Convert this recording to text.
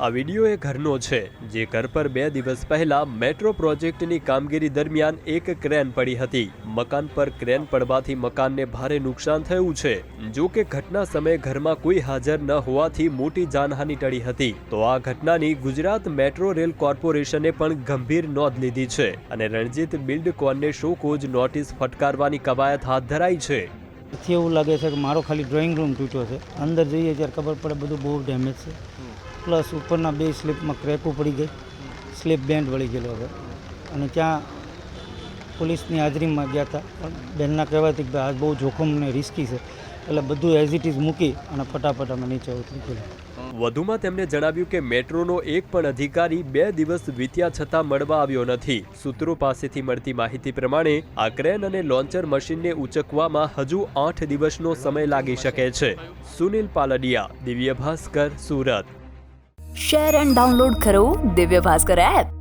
આ વીડિયો એ ઘરનો છે, જે ઘર પર બે દિવસ પહેલા મેટ્રો પ્રોજેક્ટની કામગીરી દરમિયાન એક ક્રેન પડી હતી. મકાન પર ક્રેન પડવાથી મકાનને ભારે નુકસાન થયું છે. જો કે ઘટના સમયે ઘરમાં કોઈ હાજર ન હોવાથી મોટી જાનહાનિ ટળી હતી. તો આ ઘટનાની ગુજરાત મેટ્રો રેલ કોર્પોરેશને પણ ગંભીર નોંધ લીધી છે અને રણજીત બિલ્ડકોનને શોકોજ નોટિસ ફટકારવાની કવાયત હાથ ધરાઈ છે. થી એવું લાગે છે કે મારો ખાલી ડ્રોઈંગ રૂમ તૂટ્યો છે. અંદર જઈએ ત્યારે ખબર પડે બધું બહુ ડેમેજ છે. પ્લસ ઉપરના બે સ્લીપમાં ક્રેકો પડી ગઈ. સ્લીપ બેન્ડ વળી ગયેલો હવે અને ત્યાં પોલીસની હાજરીમાં ગયા હતા. પણ બેનના કહેવાથી કે આ બહુ જોખમ ને રિસ્કી છે. એટલે બધું એઝ ઇટ ઇઝ મૂકી અને ફટાફટ અમે નીચે ઉતરી ગયા. વધુમાં તેમણે જણાવ્યું કે મેટ્રોનો એક પણ અધિકારી બે દિવસ વીત્યા છતાં મળવા આવ્યો નથી. સૂત્રો પાસેથી મળતી માહિતી પ્રમાણે આ ક્રેન અને લોન્ચર મશીનને ઉચકવામાં હજુ આઠ દિવસનો સમય લાગી શકે છે. Sunil Paldiya Divya Bhaskar Surat. Share and download કરો દિવ્ય ભાસ્કર એપ